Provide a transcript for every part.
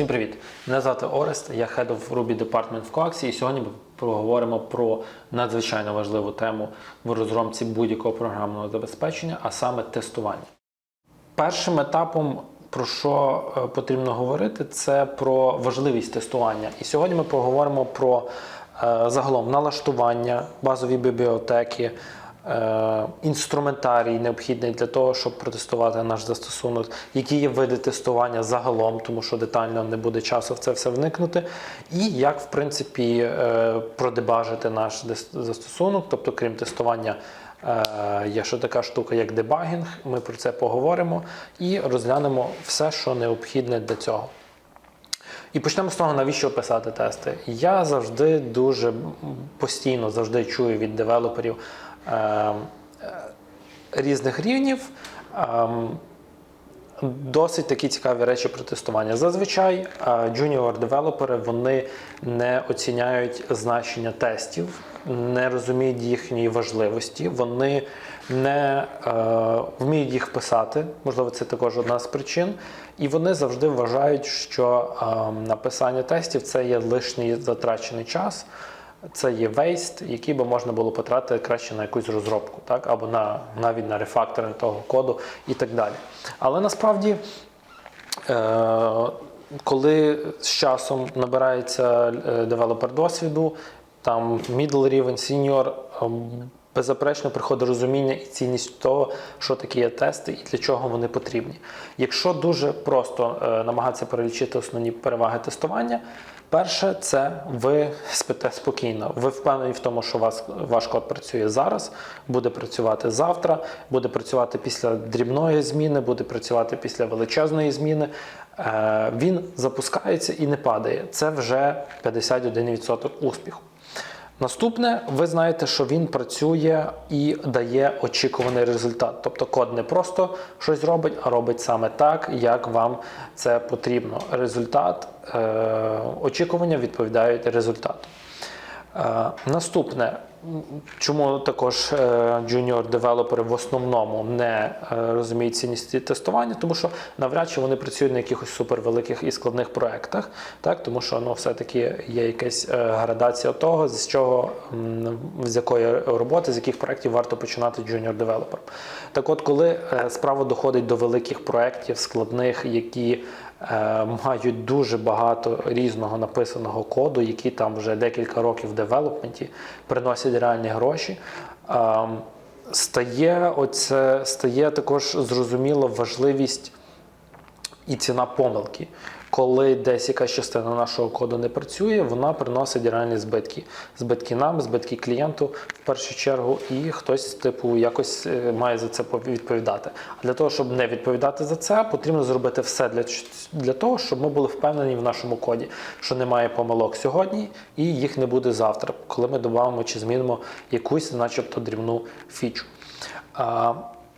Всім привіт! Мене звати Орест, я Head of Ruby Department в Coaxi, і сьогодні ми поговоримо про надзвичайно важливу тему в розробці будь-якого програмного забезпечення, а саме тестування. Першим етапом, про що е, потрібно говорити, це про важливість тестування. І сьогодні ми поговоримо про е, загалом налаштування, базові бібліотеки, інструментарій необхідний для того, щоб протестувати наш застосунок, які є види тестування загалом, тому що детально не буде часу в це все вникнути, і як, в принципі, е, продебажити наш застосунок, тобто, крім тестування. Е, Є ще така штука, як дебагінг. Ми про це поговоримо і розглянемо все, що необхідне для цього. І почнемо з того, навіщо писати тести. Я завжди дуже постійно завжди чую від девелоперів е, е, різних рівнів. ем, Досить такі цікаві речі про тестування. Зазвичай джуніор-девелопери вони не оціняють значення тестів, не розуміють їхньої важливості, вони не е, вміють їх писати. Можливо, це також одна з причин. І вони завжди вважають, що е, написання тестів це є лишній затрачений час. Це є вейст, який би можна було потратити краще на якусь розробку, так або на навіть на рефакторинг того коду і так далі. Але насправді, е, коли з часом набирається е, девелопер досвіду, там middle рівень, senior, ем, беззаперечно приходить розуміння і цінність того, що таке є тести і для чого вони потрібні. Якщо дуже просто е, намагатися перелічити основні переваги тестування, перше це ви спите спокійно. Ви впевнені в тому, що вас, ваш код працює зараз, буде працювати завтра, буде працювати після дрібної зміни, буде працювати після величезної зміни. Е, Він запускається і не падає. Це вже 51% успіху. Наступне, ви знаєте, що він працює і дає очікуваний результат. Тобто код не просто щось робить, а робить саме так, як вам це потрібно. Результат, е, очікування відповідають результату. Е, наступне, чому також джуніор-девелопери в основному не е, розуміють цінність тестування, тому що навряд чи вони працюють на якихось супервеликих і складних проєктах, так? тому що ну, все-таки є якась е, градація того, з чого, з якої роботи, з яких проєктів варто починати джуніор-девелопером. Так от, коли е, справа доходить до великих проєктів, складних, які е, мають дуже багато різного написаного коду, які там вже декілька років в девелопменті приносять реальні гроші. ем, Стає, оце, стає також зрозуміло важливість і ціна помилки. Коли десь якась частина нашого коду не працює, вона приносить реальні збитки. Збитки нам, збитки клієнту в першу чергу, і хтось, типу, якось е, має за це пов- відповідати. А для того, щоб не відповідати за це, потрібно зробити все для, для того, щоб ми були впевнені в нашому коді, що немає помилок сьогодні і їх не буде завтра, коли ми додамо чи змінимо якусь, начебто, дрібну фічу.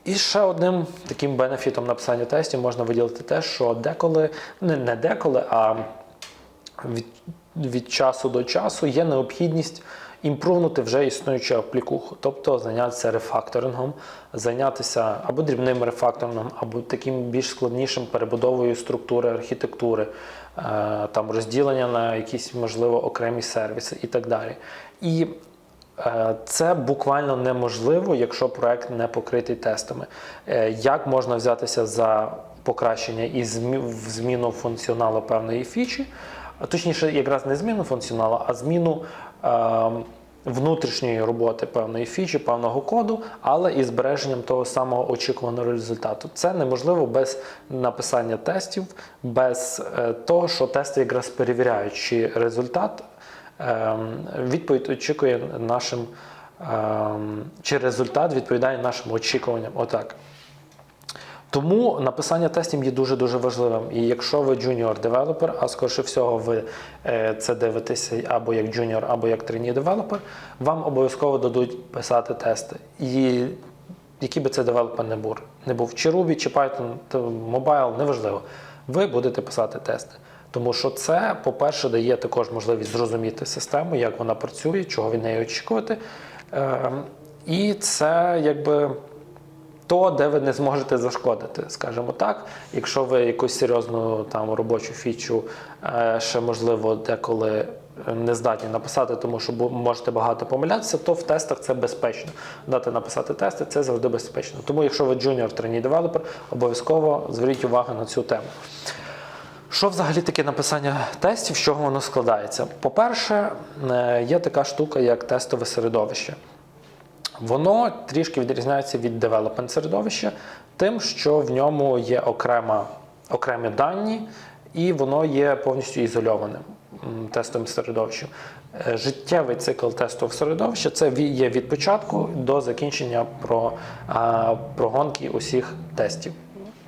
І ще одним таким бенефітом написання тестів можна виділити те, що деколи, не, не деколи, а від, від часу до часу є необхідність імпрувнути вже існуючу аплікуху, тобто зайнятися рефакторингом, зайнятися або дрібним рефакторингом, або таким більш складнішим перебудовою структури архітектури, е, там розділення на якісь, можливо, окремі сервіси і так далі. І Це буквально неможливо, якщо проект не покритий тестами. Е, Як можна взятися за покращення і зміну функціоналу певної фічі, точніше, якраз не зміну функціоналу, а зміну е, внутрішньої роботи певної фічі, певного коду, але і збереженням того самого очікуваного результату. Це неможливо без написання тестів, без е, того, що тести якраз перевіряють, чи результат Ем, відповідь очікує нашим, ем, чи результат відповідає нашим очікуванням. Отак. Тому написання тестів є дуже-дуже важливим. І якщо ви джуніор-девелопер, а скоріше всього ви е, це дивитеся або як джуніор, або як трені девелопер, вам обов'язково дадуть писати тести. І який би це девелопер не був, не був чи Ruby, чи Python, Mobile, неважливо. Ви будете писати тести. Тому що це, по-перше, дає також можливість зрозуміти систему, як вона працює, чого від неї очікувати. Ем, І це якби то, де ви не зможете зашкодити, скажімо так. Якщо ви якусь серйозну там робочу фічу е, ще можливо деколи не здатні написати, тому що можете багато помилятися, то в тестах це безпечно. Дати написати тести це завжди безпечно. Тому, якщо ви junior треній девелопер, обов'язково зверніть увагу на цю тему. Що взагалі таке написання тестів, з чого воно складається? По-перше, е, є така штука, як тестове середовище. Воно трішки відрізняється від девелопмент середовища, тим, що в ньому є окрема, окремі дані, і воно є повністю ізольованим тестовим середовищем. Е, Життєвий цикл тестового середовища це є від початку до закінчення про, прогонки усіх тестів.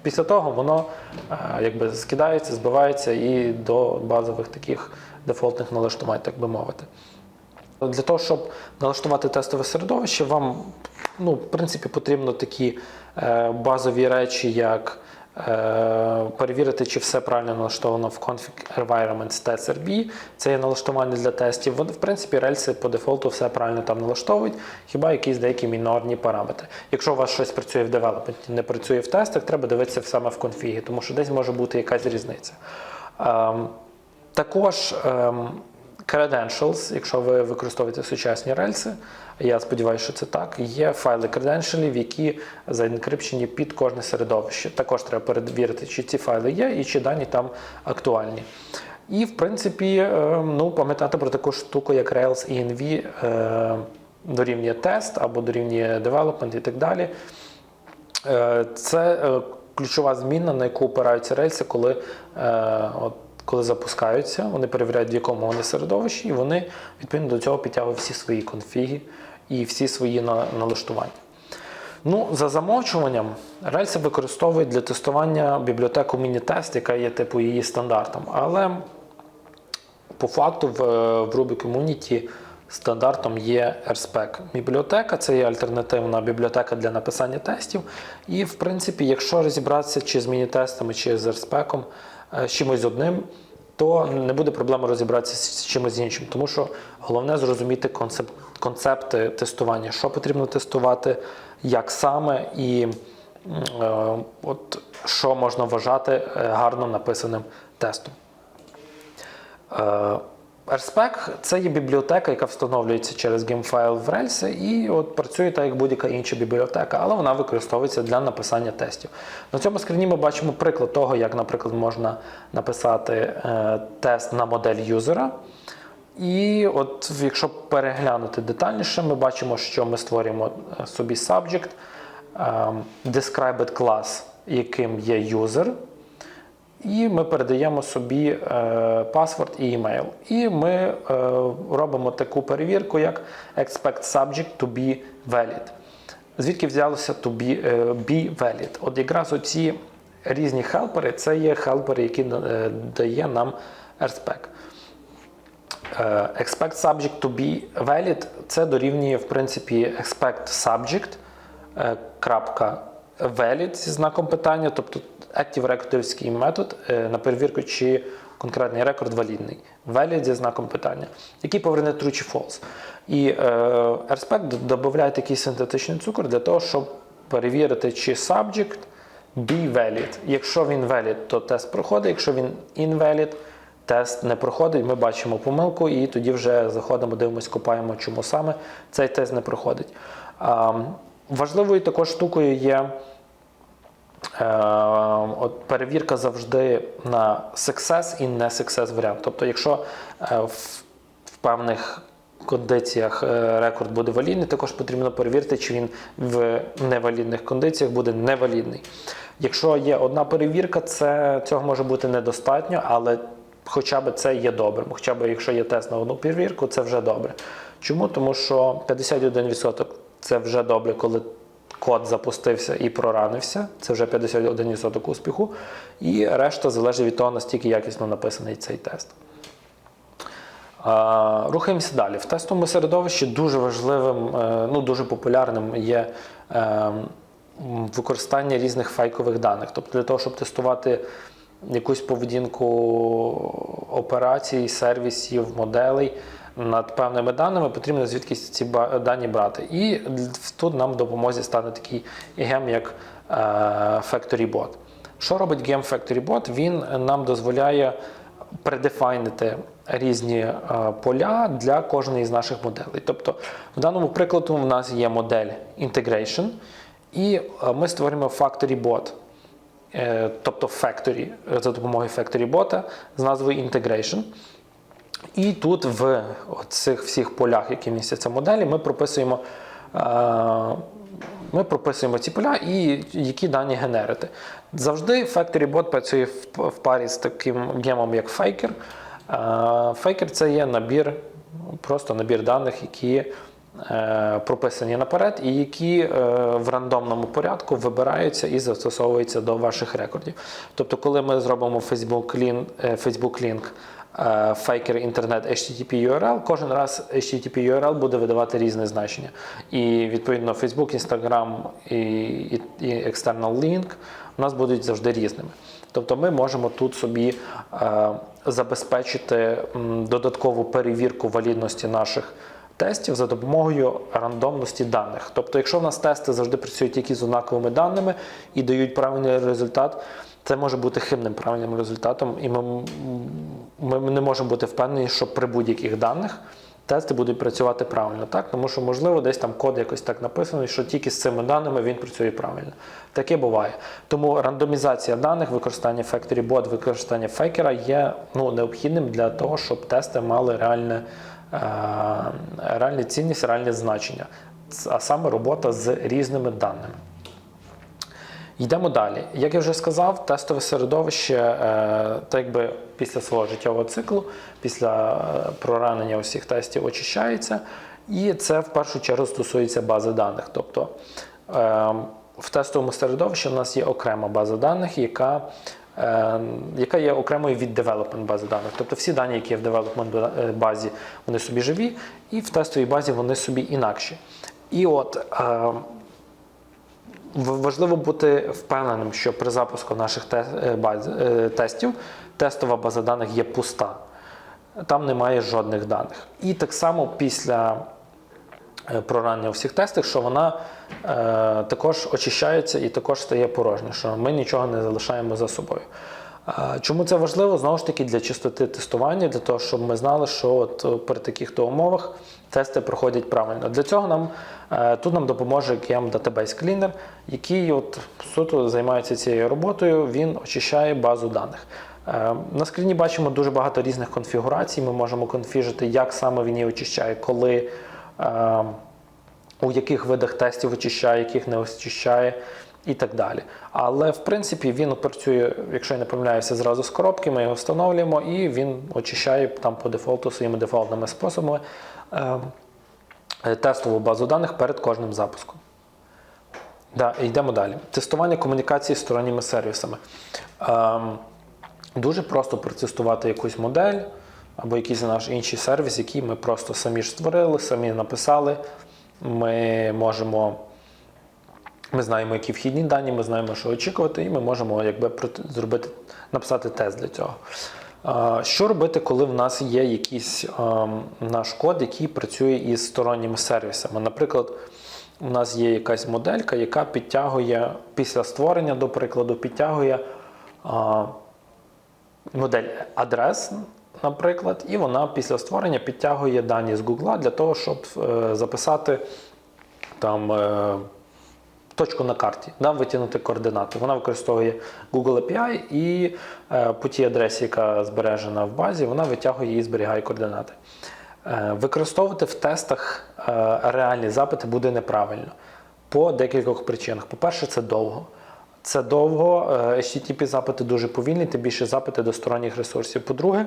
Після того воно е, якби скидається, збивається і до базових таких дефолтних налаштувань, так би мовити. Для того, щоб налаштувати тестове середовище, вам ну, в принципі, потрібно такі е, базові речі, як перевірити, чи все правильно налаштовано в Config Environments TestRB. Це є налаштування для тестів. В принципі, рельси по дефолту все правильно там налаштовують, хіба якісь деякі мінорні параметри. Якщо у вас щось працює в девелопменті, не працює в тестах, треба дивитися саме в конфігі, тому що десь може бути якась різниця. Ем, також ем, credentials, якщо ви використовуєте сучасні рельси, я сподіваюся, що це так. Є файли креденшалів, які заенкрипчені під кожне середовище. Також треба перевірити, чи ці файли є і чи дані там актуальні. І, в принципі, ем, ну, пам'ятати про таку штуку, як Rails ENV е, дорівнює тест або дорівнює development і так далі. Е, Це е, ключова зміна, на яку опираються рельси, коли, от, коли запускаються, вони перевіряють, в якому вони середовищі, і вони відповідно до цього підтягують всі свої конфіги і всі свої налаштування. Ну, за замовчуванням, рельси використовують для тестування бібліотеку Мінітест, яка є типу її стандартом. Але по факту в, в Ruby Community стандартом є RSpec. Бібліотека це є альтернативна бібліотека для написання тестів. І, в принципі, якщо розібратися чи з міні-тестами, чи з RSpec, з чимось одним, то не буде проблеми розібратися з чимось іншим, тому що головне зрозуміти концеп... концепти тестування, що потрібно тестувати, як саме, і е, от, що можна вважати е, гарно написаним тестом. Е, RSpec – це є бібліотека, яка встановлюється через геймфайл в рельси і от працює так, як будь-яка інша бібліотека, але вона використовується для написання тестів. На цьому скріні ми бачимо приклад того, як, наприклад, можна написати е, тест на модель юзера. І от якщо переглянути детальніше, ми бачимо, що ми створюємо е, собі subject, е, described class, яким є user, і ми передаємо собі е, паспорт і імейл. І ми е, робимо таку перевірку, як expect subject to be valid. Звідки взялося to be, е, be valid? От якраз оці різні хелпери це є хелпери, які дає нам RSpec. Expect subject to be valid це дорівнює, в принципі, expect subject крапка valid зі знаком питання, тобто active рекордівський метод на перевірку, чи конкретний рекорд валідний. Valid зі знаком питання, який поверне true чи false. І е, RSpec додає такий синтетичний цукор для того, щоб перевірити, чи subject be valid. Якщо він valid, то тест проходить, якщо він invalid, тест не проходить, ми бачимо помилку, і тоді вже заходимо, дивимося, копаємо, чому саме цей тест не проходить. Важливою також штукою є от перевірка завжди на success і не success варіант. Тобто, якщо е, в, в певних кондиціях е, рекорд буде валідний, також потрібно перевірити, чи він в невалідних кондиціях буде невалідний. Якщо є одна перевірка, це цього може бути недостатньо, але хоча б це є добрим. Хоча б якщо є тест на одну перевірку, це вже добре. Чому? Тому що 51% це вже добре, коли код запустився і проранився. Це вже 51% успіху. І решта залежить від того, наскільки якісно написаний цей тест. Рухаємося далі. В тестовому середовищі дуже важливим, е, ну дуже популярним є е, використання різних фейкових даних. Тобто для того, щоб тестувати якусь поведінку операцій, сервісів, моделей, над певними даними, потрібно звідки ці дані брати. І тут нам в допомозі стане такий гем, як е, FactoryBot. Що робить гем FactoryBot? Він нам дозволяє предефайнити різні е, поля для кожної з наших моделей. Тобто, в даному прикладу в нас є модель Integration, і е, ми створюємо FactoryBot. Е, тобто Factory за допомогою FactoryBot з назвою Integration. І тут в цих всіх полях, які містяться моделі, ми прописуємо, е, ми прописуємо ці поля і які дані генерити. Завжди FactoryBot працює в, парі з таким гемом, як Faker. Е, Faker це є набір, просто набір даних, які е, прописані наперед, і які е, в рандомному порядку вибираються і застосовуються до ваших рекордів. Тобто, коли ми зробимо Facebook Link, е, Faker Internet HTTP URL, кожен раз HTTP URL буде видавати різне значення. І відповідно Facebook, Instagram і, і, і External Link у нас будуть завжди різними. Тобто ми можемо тут собі е, забезпечити м, додаткову перевірку валідності наших тестів за допомогою рандомності даних. Тобто, якщо в нас тести завжди працюють тільки з однаковими даними і дають правильний результат, це може бути хибним правильним результатом, і ми, ми не можемо бути впевнені, що при будь-яких даних тести будуть працювати правильно, так? Тому що, можливо, десь там код якось так написаний, що тільки з цими даними він працює правильно. Таке буває. Тому рандомізація даних, використання FactoryBot, використання фейкера є ну, необхідним для того, щоб тести мали реальне, е, реальну цінність, реальне значення, а саме робота з різними даними. Йдемо далі. Як я вже сказав, тестове середовище, е, так якби після свого життєвого циклу, після е, проранення усіх тестів очищається, і це в першу чергу стосується бази даних. Тобто е, в тестовому середовищі у нас є окрема база даних, яка, яка є окремою від development бази даних. Тобто всі дані, які є в е, базі, вони собі живі, і в тестовій базі вони собі інакші. І от В- Важливо бути впевненим, що при запуску наших е, е, тестів тестова база даних є пуста. Там немає жодних даних. І так само після е, прорання всіх тестах, що вона також очищається і також стає порожня, що ми нічого не залишаємо за собою. Чому це важливо? Знову ж таки, для чистоти тестування, для того, щоб ми знали, що от при таких то умовах тести проходять правильно. Для цього нам е, тут нам допоможе KM Database Cleaner, який от суто займається цією роботою. Він очищає базу даних. Е, На скріні бачимо дуже багато різних конфігурацій. Ми можемо конфіжити, як саме він її очищає, коли. е, у яких видах тестів очищає, яких не очищає і так далі. Але в принципі він працює, якщо я не помиляюся, зразу з коробки, ми його встановлюємо і він очищає там по дефолту своїми дефолтними способами е, е, тестову базу даних перед кожним запуском. Да, йдемо далі. Тестування комунікації з сторонніми сервісами. Ем, дуже просто протестувати якусь модель або якийсь наш інший сервіс, який ми просто самі ж створили, самі написали. Ми можемо. Ми знаємо, які вхідні дані, ми знаємо, що очікувати, і ми можемо якби зробити, написати тест для цього. Що робити, коли в нас є якийсь ем, наш код, який працює із сторонніми сервісами? Наприклад, у нас є якась моделька, яка підтягує після створення, до прикладу, підтягує модель адрес, наприклад, і вона після створення підтягує дані з Google для того, щоб е, записати там. Точку на карті, да, витягнути координати. Вона використовує Google API і е, по тій адресі, яка збережена в базі, вона витягує і зберігає координати. Е, використовувати в тестах е, реальні запити буде неправильно по декількох причинах. По-перше, це довго. Це довго, е, HTTP запити дуже повільні, тим більше запити до сторонніх ресурсів. По-друге,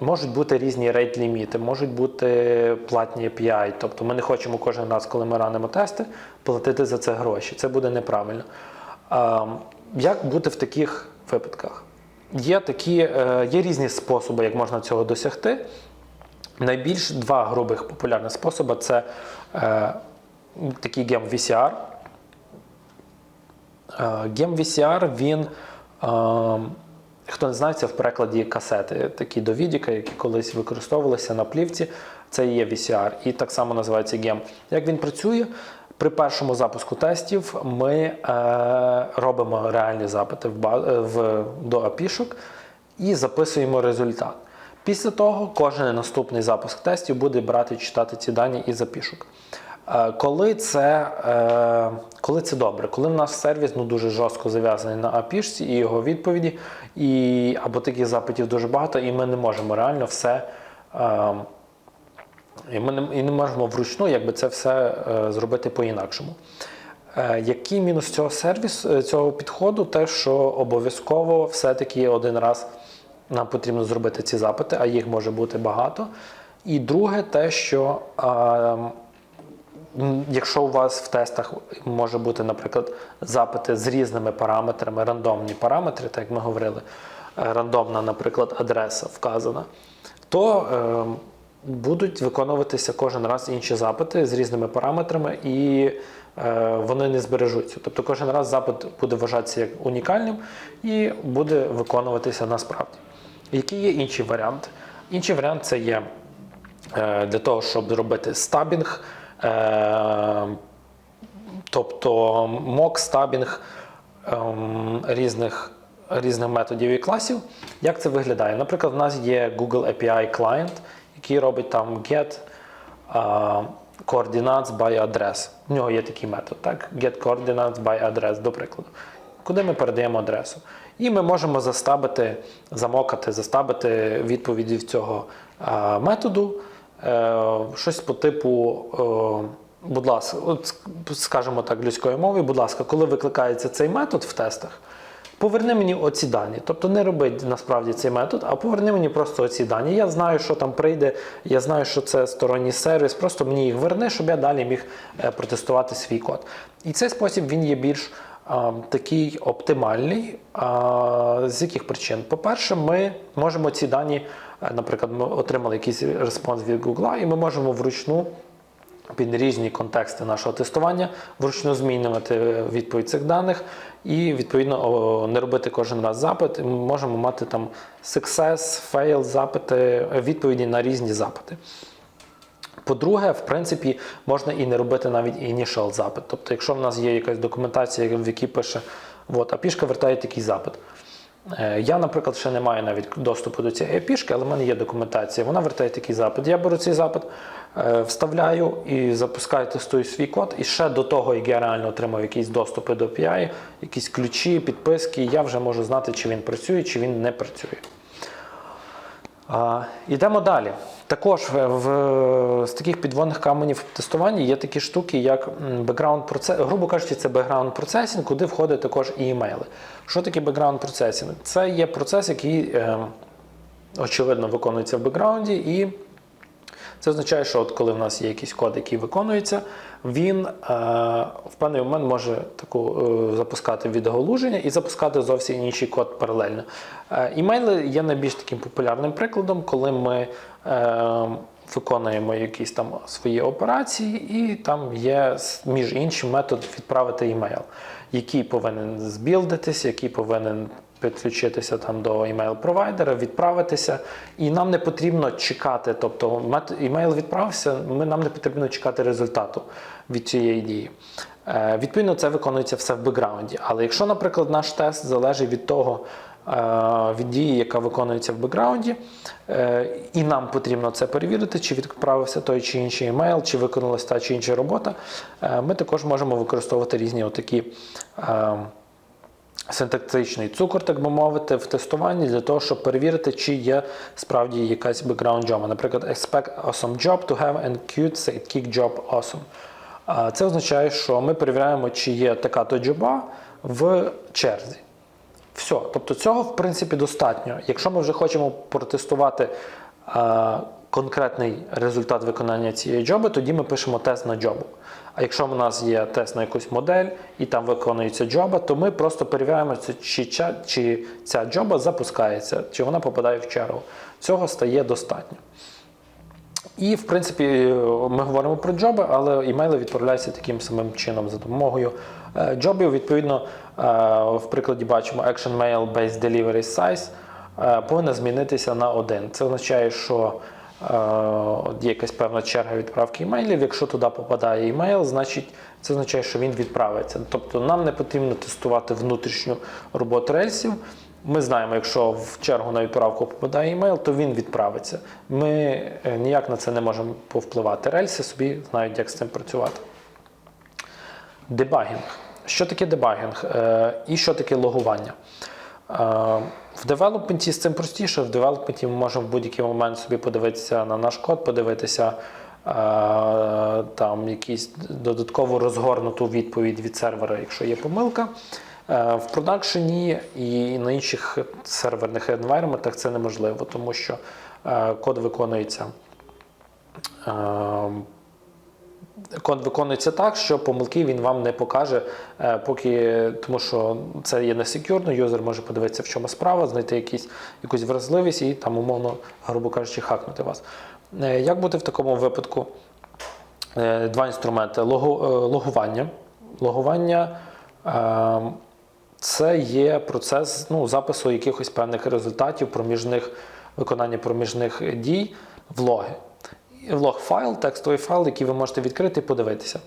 можуть бути різні рейт ліміти, можуть бути платні API. Тобто ми не хочемо кожен раз, коли ми ранимо тести, платити за це гроші. Це буде неправильно. Як бути в таких випадках? Є, такі, е, є різні способи, як можна цього досягти. Найбільш два грубих популярних способи це е, такий гем VCR. Е, Гем VCR він е, Хто не знає, це в перекладі касети, такі до відіка, які колись використовувалися на плівці. Це є VCR, і так само називається GEM. Як він працює? При першому запуску тестів ми е, робимо реальні запити в, е, в, до API-шок і записуємо результат. Після того кожен наступний запуск тестів буде брати читати ці дані із API-шок. Е, Коли це, е, коли це добре, коли в нас сервіс ну, дуже жорстко зав'язаний на API і його відповіді, і, або таких запитів дуже багато, і ми не можемо реально все. е, і ми не, і не можемо вручну якби це все зробити по-інакшому. Який мінус цього сервісу, цього підходу? Те, що обов'язково все-таки один раз нам потрібно зробити ці запити, а їх може бути багато. І друге, те, що е, м, якщо у вас в тестах може бути, наприклад, запити з різними параметрами, рандомні параметри, так як ми говорили, е, рандомна, наприклад, адреса вказана, то е, будуть виконуватися кожен раз інші запити з різними параметрами, і е, вони не збережуться. Тобто кожен раз запит буде вважатися як унікальним і буде виконуватися насправді. Які є інші варіанти? Інший варіант це є е, для того, щоб зробити стабінг. Е, тобто мок, стабінг ем, різних, різних методів і класів. Як це виглядає? Наприклад, в нас є Google API Client, який робить там get е, coordinates by address. В нього є такий метод, так? Get coordinates by address, до прикладу. Куди ми передаємо адресу. І ми можемо заставити, замокати, заставити відповіді в цього е, методу. Е, щось по типу, е, будь ласка, от, скажімо так, людською мовою, будь ласка, коли викликається цей метод в тестах, поверни мені оці дані. Тобто не роби насправді цей метод, а поверни мені просто оці дані. Я знаю, що там прийде, я знаю, що це сторонній сервіс, просто мені їх верни, щоб я далі міг е, протестувати свій код. І цей спосіб він є більш а, такий оптимальний. А, з яких причин? По-перше, ми можемо ці дані, наприклад, ми отримали якийсь респонс від Google, і ми можемо вручну під різні контексти нашого тестування вручну змінювати відповідь цих даних і відповідно не робити кожен раз запит. Ми можемо мати там success, fail запити, відповіді на різні запити. По-друге, в принципі, можна і не робити навіть initial запит. Тобто, якщо в нас є якась документація, в якій пише, от, API вертає такий запит. Е, Я, наприклад, ще не маю навіть доступу до цієї пішки, але в мене є документація. Вона вертає такий запит. Я беру цей запит, е, вставляю і запускаю, тестую свій код. І ще до того, як я реально отримав якісь доступи до API, якісь ключі, підписки, я вже можу знати, чи він працює, чи він не працює. Йдемо далі. Також в, з таких підводних каменів тестування є такі штуки, як бекграунд процес, грубо кажучи, це бекграунд процесінг, куди входить також і імейли. Що таке бекграунд процесінг? Це є процес, який е, очевидно виконується в бекграунді, і це означає, що от коли в нас є якийсь код, який виконується, він е, в певний момент може таку е, запускати відголуження і запускати зовсім інший код паралельно. Е, імейли є найбільш таким популярним прикладом, коли ми е, виконуємо якісь там свої операції, і там є між іншим метод відправити імейл, який повинен збілдитись, який повинен підключитися там до імейл-провайдера, відправитися, і нам не потрібно чекати. Тобто імейл відправився, ми нам не потрібно чекати результату від цієї дії. Е, відповідно, це виконується все в бекграунді. Але якщо, наприклад, наш тест залежить від того, е, від дії, яка виконується в бекграунді, е, і нам потрібно це перевірити, чи відправився той чи інший емейл, чи виконалася та чи інша робота, е, ми також можемо використовувати різні отакі. Синтактичний цукор, так би мовити, в тестуванні для того, щоб перевірити, чи є справді якась background job. Наприклад, expect awesome job to have and cute say kick job awesome. Це означає, що ми перевіряємо, чи є така-то джоба в черзі. Все. Тобто цього, в принципі, достатньо. Якщо ми вже хочемо протестувати конкретний результат виконання цієї джоби, тоді ми пишемо тест на джобу. А якщо в нас є тест на якусь модель і там виконується джоба, то ми просто перевіряємо, чи, чи ця джоба запускається, чи вона попадає в чергу. Цього стає достатньо. І, в принципі, ми говоримо про джоби, але імейли відправляються таким самим чином за допомогою е, джобів. Відповідно, е, в прикладі бачимо Action Mail Based Delivery Size е, повинна змінитися на один. Це означає, що є якась певна черга відправки імейлів. Якщо туди попадає імейл, значить це означає, що він відправиться. Тобто нам не потрібно тестувати внутрішню роботу рельсів. Ми знаємо, якщо в чергу на відправку попадає імейл, то він відправиться. Ми е, ніяк на це не можемо повпливати. Рельси собі знають, як з цим працювати. Дебагінг. Що таке дебагінг Е, і що таке логування? Е, В девелопменті з цим простіше. В девелопменті ми можемо в будь-який момент собі подивитися на наш код, подивитися е, там якісь додаткову розгорнуту відповідь від сервера, якщо є помилка. Е, В продакшені і на інших серверних енвайроментах це неможливо, тому що е, код виконується. Виконується так, що помилки він вам не покаже, е, поки тому що це є не секюрно, юзер може подивитися, в чому справа, знайти якісь, якусь вразливість і там, умовно, грубо кажучи, хакнути вас. Е, Як бути в такому випадку? Е, Два інструменти: логування. Логування це є процес ну, запису якихось певних результатів, проміжних виконання проміжних дій в логи. Лог файл, текстовий файл, який ви можете відкрити і подивитися.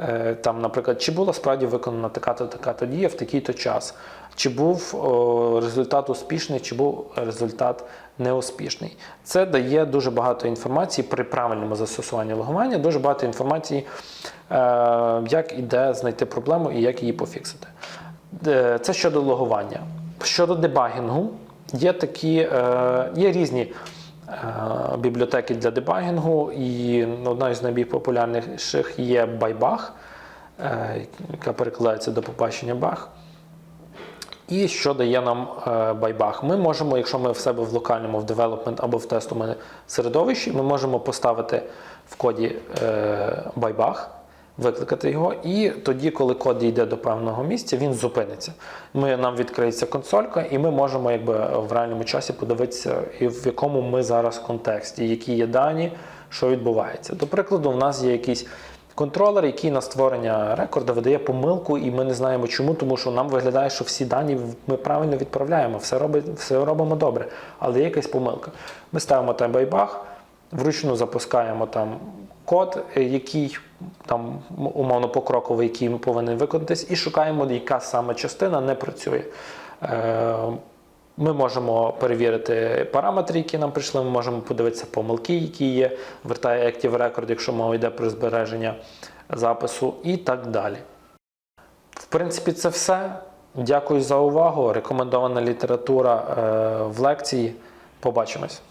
Е, Там, наприклад, чи була справді виконана така-то така-то дія в такий-то час, чи був о, результат успішний, чи був результат неуспішний. Це дає дуже багато інформації при правильному застосуванні логування, дуже багато інформації, е, як і де знайти проблему і як її пофіксити. Е, Це щодо логування. Щодо дебагінгу, є такі е, є різні бібліотеки для дебагінгу, і одна із найбільш є Baybach, е, яка перекладається до побачення баг. І що дає нам байбах? Ми можемо, якщо ми в себе в локальному, в девелопмент або в тестовому середовищі, ми можемо поставити в коді е, Baybach, викликати його, і тоді, коли код дійде до певного місця, він зупиниться. Ми, нам відкриється консолька, і ми можемо якби, в реальному часі подивитися, в якому ми зараз контексті, які є дані, що відбувається. До прикладу, в нас є якийсь контролер, який на створення рекорда видає помилку, і ми не знаємо чому, тому що нам виглядає, що всі дані ми правильно відправляємо, все, робить, все робимо добре, але є якась помилка. Ми ставимо там байбах, вручну запускаємо там код, е, який там умовно покроковий, який ми повинні виконатись, і шукаємо, яка саме частина не працює. Е, Ми можемо перевірити параметри, які нам прийшли. Ми можемо подивитися помилки, які є. Вертає Active Record, якщо мова йде про збереження запису, і так далі. В принципі, це все. Дякую за увагу. Рекомендована література е, в лекції. Побачимось.